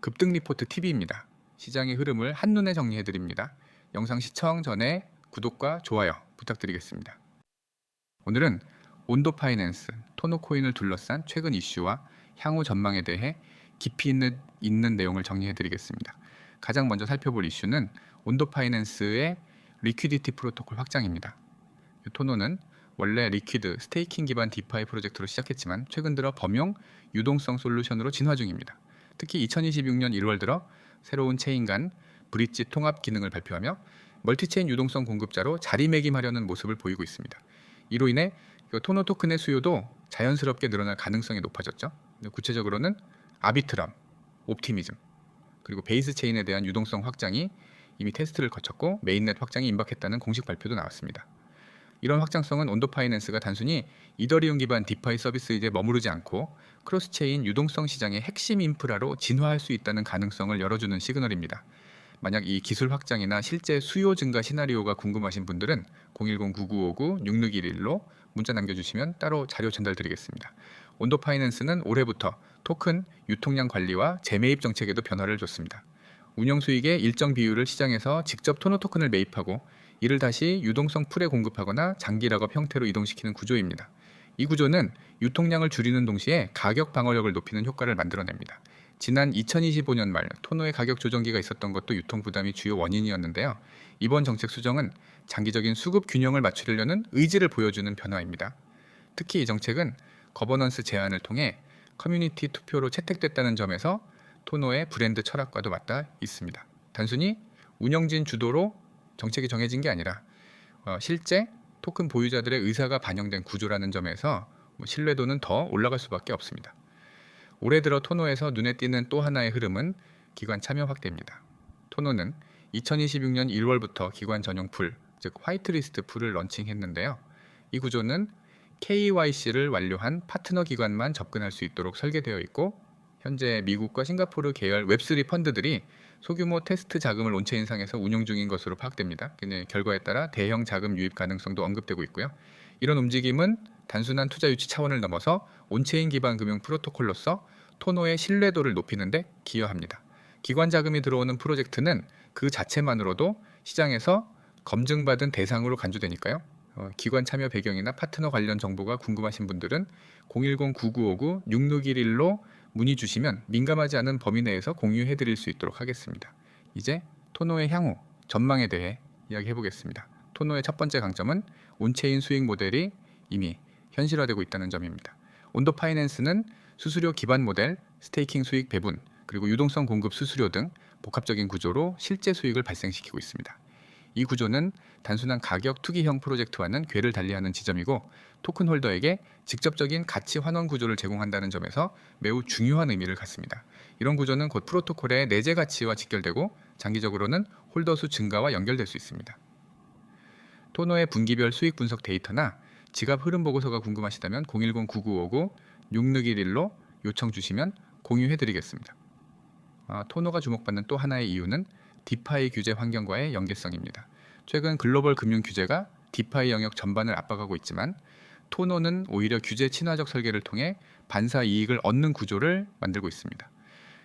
급등 리포트 TV입니다. 시장의 흐름을 한눈에 정리해 드립니다. 영상 시청 전에 구독과 좋아요 부탁드리겠습니다. 오늘은 온도 파이낸스, 토노코인을 둘러싼 최근 이슈와 향후 전망에 대해 깊이 있는, 있는 내용을 정리해 드리겠습니다. 가장 먼저 살펴볼 이슈는 온도 파이낸스의 리퀴디티 프로토콜 확장입니다. 이 토노는 원래 리퀴드 스테이킹 기반 디파이 프로젝트로 시작했지만 최근 들어 범용 유동성 솔루션으로 진화 중입니다. 특히 2026년 1월 들어 새로운 체인 간 브릿지 통합 기능을 발표하며 멀티체인 유동성 공급자로 자리매김하려는 모습을 보이고 있습니다. 이로 인해 이 토노 토큰의 수요도 자연스럽게 늘어날 가능성이 높아졌죠. 구체적으로는 아비트럼, 옵티미즘, 그리고 베이스 체인에 대한 유동성 확장이 이미 테스트를 거쳤고 메인넷 확장이 임박했다는 공식 발표도 나왔습니다. 이런 확장성은 온도 파이낸스가 단순히 이더리움 기반 디파이 서비스에 머무르지 않고 크로스체인 유동성 시장의 핵심 인프라로 진화할 수 있다는 가능성을 열어주는 시그널입니다. 만약 이 기술 확장이나 실제 수요 증가 시나리오가 궁금하신 분들은 010-9959-6611로 문자 남겨주시면 따로 자료 전달드리겠습니다. 온도 파이낸스는 올해부터 토큰 유통량 관리와 재매입 정책에도 변화를 줬습니다. 운영 수익의 일정 비율을 시장에서 직접 토너 토큰을 매입하고 이를 다시 유동성 풀에 공급하거나 장기 락업 형태로 이동시키는 구조입니다. 이 구조는 유통량을 줄이는 동시에 가격 방어력을 높이는 효과를 만들어냅니다. 지난 2025년 말 토노의 가격 조정기가 있었던 것도 유통 부담이 주요 원인이었는데요. 이번 정책 수정은 장기적인 수급 균형을 맞추려는 의지를 보여주는 변화입니다. 특히 이 정책은 거버넌스 제한을 통해 커뮤니티 투표로 채택됐다는 점에서 토노의 브랜드 철학과도 맞닿아 있습니다. 단순히 운영진 주도로 정책이 정해진 게 아니라 어, 실제 토큰 보유자들의 의사가 반영된 구조라는 점에서 뭐 신뢰도는 더 올라갈 수밖에 없습니다. 올해 들어 토노에서 눈에 띄는 또 하나의 흐름은 기관 참여 확대입니다. 토노는 2026년 1월부터 기관 전용 풀, 즉 화이트리스트 풀을 런칭했는데요. 이 구조는 KYC를 완료한 파트너 기관만 접근할 수 있도록 설계되어 있고 현재 미국과 싱가포르 계열 웹3 펀드들이 소규모 테스트 자금을 온체인상에서 운용 중인 것으로 파악됩니다. 결과에 따라 대형 자금 유입 가능성도 언급되고 있고요. 이런 움직임은 단순한 투자 유치 차원을 넘어서 온체인 기반 금융 프로토콜로서 토노의 신뢰도를 높이는 데 기여합니다. 기관 자금이 들어오는 프로젝트는 그 자체만으로도 시장에서 검증받은 대상으로 간주되니까요. 어, 기관 참여 배경이나 파트너 관련 정보가 궁금하신 분들은 010-9959-6611로 문의 주시면 민감하지 않은 범위 내에서 공유해 드릴 수 있도록 하겠습니다. 이제 토노의 향후 전망에 대해 이야기해 보겠습니다. 토노의 첫 번째 강점은 온체인 수익 모델이 이미 현실화되고 있다는 점입니다. 온도 파이낸스는 수수료 기반 모델, 스테이킹 수익 배분, 그리고 유동성 공급 수수료 등 복합적인 구조로 실제 수익을 발생시키고 있습니다. 이 구조는 단순한 가격 투기형 프로젝트와는 궤를 달리하는 지점이고 토큰 홀더에게 직접적인 가치 환원 구조를 제공한다는 점에서 매우 중요한 의미를 갖습니다. 이런 구조는 곧 프로토콜의 내재 가치와 직결되고 장기적으로는 홀더 수 증가와 연결될 수 있습니다. 토노의 분기별 수익 분석 데이터나 지갑 흐름 보고서가 궁금하시다면 010-9959-6611로 요청 주시면 공유해 드리겠습니다. 아, 토노가 주목받는 또 하나의 이유는 디파이 규제 환경과의 연계성입니다. 최근 글로벌 금융 규제가 디파이 영역 전반을 압박하고 있지만 토노는 오히려 규제 친화적 설계를 통해 반사 이익을 얻는 구조를 만들고 있습니다.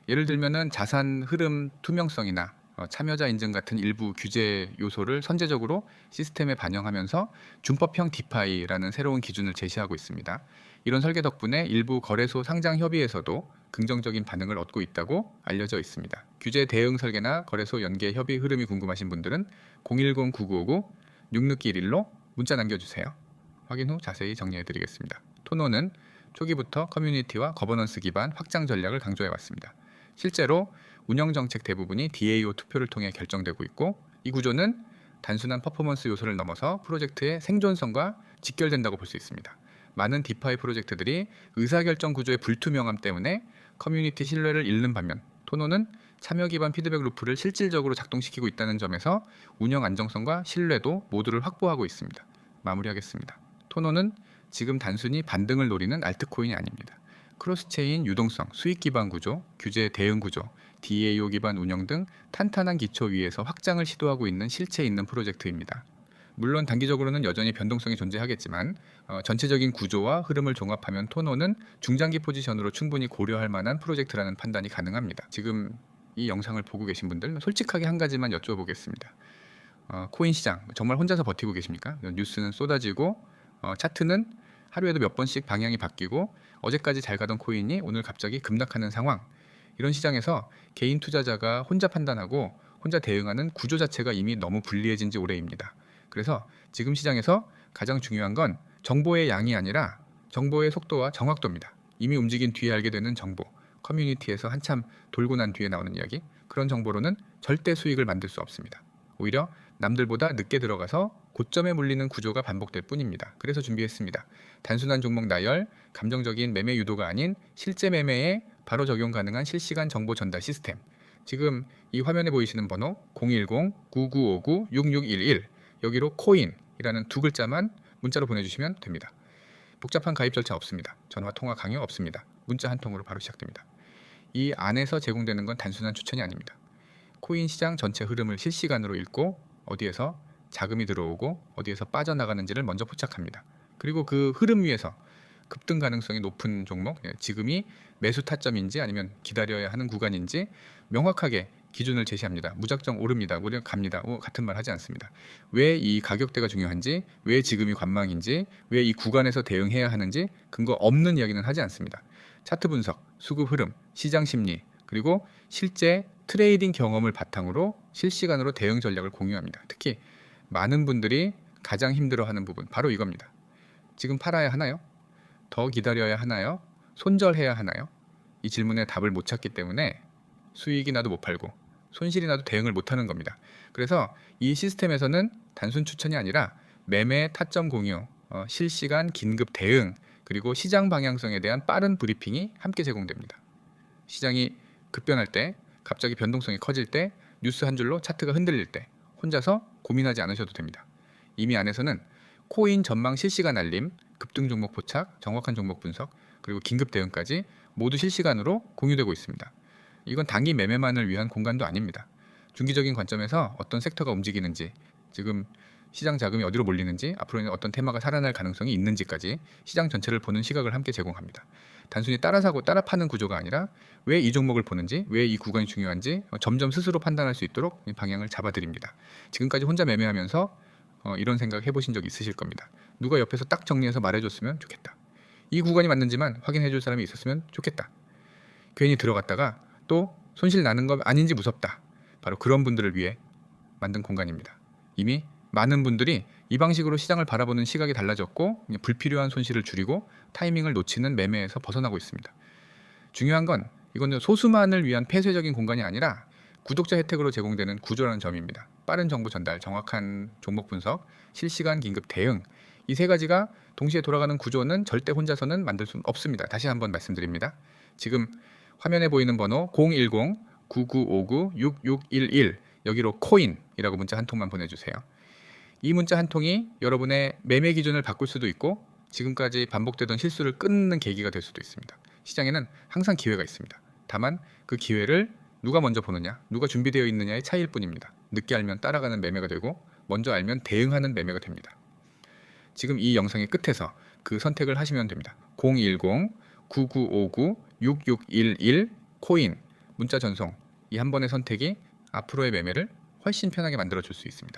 예를 들면은 자산 흐름 투명성이나 어, 참여자 인증 같은 일부 규제 요소를 선제적으로 시스템에 반영하면서 준법형 디파이라는 새로운 기준을 제시하고 있습니다. 이런 설계 덕분에 일부 거래소 상장 협의에서도 긍정적인 반응을 얻고 있다고 알려져 있습니다. 규제 대응 설계나 거래소 연계 협의 흐름이 궁금하신 분들은 010-9959-6611로 문자 남겨주세요. 확인 후 자세히 정리해 드리겠습니다. 토노는 초기부터 커뮤니티와 거버넌스 기반 확장 전략을 강조해 왔습니다. 실제로 운영 정책 대부분이 DAO 투표를 통해 결정되고 있고 이 구조는 단순한 퍼포먼스 요소를 넘어서 프로젝트의 생존성과 직결된다고 볼 수 있습니다. 많은 디파이 프로젝트들이 의사결정 구조의 불투명함 때문에 커뮤니티 신뢰를 잃는 반면 토노는 참여 기반 피드백 루프를 실질적으로 작동시키고 있다는 점에서 운영 안정성과 신뢰도 모두를 확보하고 있습니다. 마무리하겠습니다. 토노는 지금 단순히 반등을 노리는 알트코인이 아닙니다. 크로스체인 유동성, 수익 기반 구조, 규제 대응 구조, DAO 기반 운영 등 탄탄한 기초 위에서 확장을 시도하고 있는 실체 있는 프로젝트입니다. 물론 단기적으로는 여전히 변동성이 존재하겠지만 어, 전체적인 구조와 흐름을 종합하면 토노는 중장기 포지션으로 충분히 고려할 만한 프로젝트라는 판단이 가능합니다. 지금 이 영상을 보고 계신 분들 솔직하게 한 가지만 여쭤보겠습니다. 어, 코인 시장 정말 혼자서 버티고 계십니까? 뉴스는 쏟아지고 어, 차트는 하루에도 몇 번씩 방향이 바뀌고 어제까지 잘 가던 코인이 오늘 갑자기 급락하는 상황. 이런 시장에서 개인 투자자가 혼자 판단하고 혼자 대응하는 구조 자체가 이미 너무 불리해진 지 오래입니다. 그래서 지금 시장에서 가장 중요한 건 정보의 양이 아니라 정보의 속도와 정확도입니다. 이미 움직인 뒤에 알게 되는 정보, 커뮤니티에서 한참 돌고 난 뒤에 나오는 이야기, 그런 정보로는 절대 수익을 만들 수 없습니다. 오히려 남들보다 늦게 들어가서 고점에 물리는 구조가 반복될 뿐입니다. 그래서 준비했습니다. 단순한 종목 나열, 감정적인 매매 유도가 아닌 실제 매매에 바로 적용 가능한 실시간 정보 전달 시스템. 지금 이 화면에 보이시는 번호 010-9959-6611 여기로 코인이라는 두 글자만 문자로 보내주시면 됩니다. 복잡한 가입 절차 없습니다. 전화 통화 강요 없습니다. 문자 한 통으로 바로 시작됩니다. 이 안에서 제공되는 건 단순한 추천이 아닙니다. 코인 시장 전체 흐름을 실시간으로 읽고 어디에서 자금이 들어오고 어디에서 빠져나가는지를 먼저 포착합니다. 그리고 그 흐름 위에서 급등 가능성이 높은 종목, 예, 지금이 매수 타점인지 아니면 기다려야 하는 구간인지 명확하게 기준을 제시합니다. 무작정 오릅니다. 우리가 갑니다. 어, 같은 말 하지 않습니다. 왜 이 가격대가 중요한지, 왜 지금이 관망인지, 왜 이 구간에서 대응해야 하는지 근거 없는 이야기는 하지 않습니다. 차트 분석, 수급 흐름, 시장 심리, 그리고 실제 트레이딩 경험을 바탕으로 실시간으로 대응 전략을 공유합니다. 특히 많은 분들이 가장 힘들어하는 부분 바로 이겁니다. 지금 팔아야 하나요? 더 기다려야 하나요? 손절해야 하나요? 이 질문에 답을 못 찾기 때문에 수익이 나도 못 팔고 손실이 나도 대응을 못 하는 겁니다. 그래서 이 시스템에서는 단순 추천이 아니라 매매 타점 공유, 어, 실시간 긴급 대응, 그리고 시장 방향성에 대한 빠른 브리핑이 함께 제공됩니다. 시장이 급변할 때, 갑자기 변동성이 커질 때, 뉴스 한 줄로 차트가 흔들릴 때 혼자서 고민하지 않으셔도 됩니다. 이미 안에서는 코인 전망 실시간 알림, 급등 종목 포착, 정확한 종목 분석, 그리고 긴급 대응까지 모두 실시간으로 공유되고 있습니다. 이건 단기 매매만을 위한 공간도 아닙니다. 중기적인 관점에서 어떤 섹터가 움직이는지, 지금 시장 자금이 어디로 몰리는지, 앞으로는 어떤 테마가 살아날 가능성이 있는지까지 시장 전체를 보는 시각을 함께 제공합니다. 단순히 따라 사고 따라 파는 구조가 아니라 왜 이 종목을 보는지, 왜 이 구간이 중요한지 어, 점점 스스로 판단할 수 있도록 이 방향을 잡아드립니다. 지금까지 혼자 매매하면서 어, 이런 생각 해보신 적 있으실 겁니다. 누가 옆에서 딱 정리해서 말해줬으면 좋겠다. 이 구간이 맞는지만 확인해줄 사람이 있었으면 좋겠다. 괜히 들어갔다가 또 손실 나는 거 아닌지 무섭다. 바로 그런 분들을 위해 만든 공간입니다. 이미 많은 분들이 이 방식으로 시장을 바라보는 시각이 달라졌고 불필요한 손실을 줄이고 타이밍을 놓치는 매매에서 벗어나고 있습니다. 중요한 건 이거는 소수만을 위한 폐쇄적인 공간이 아니라 구독자 혜택으로 제공되는 구조라는 점입니다. 빠른 정보 전달, 정확한 종목 분석, 실시간 긴급 대응 이 세 가지가 동시에 돌아가는 구조는 절대 혼자서는 만들 수 없습니다. 다시 한번 말씀드립니다. 지금 화면에 보이는 번호 010-9959-6611 여기로 코인이라고 문자 한 통만 보내주세요. 이 문자 한 통이 여러분의 매매 기준을 바꿀 수도 있고 지금까지 반복되던 실수를 끊는 계기가 될 수도 있습니다. 시장에는 항상 기회가 있습니다. 다만 그 기회를 누가 먼저 보느냐, 누가 준비되어 있느냐의 차이일 뿐입니다. 늦게 알면 따라가는 매매가 되고 먼저 알면 대응하는 매매가 됩니다. 지금 이 영상의 끝에서 그 선택을 하시면 됩니다. 010-9959-6611 코인 문자 전송 이 한 번의 선택이 앞으로의 매매를 훨씬 편하게 만들어 줄 수 있습니다.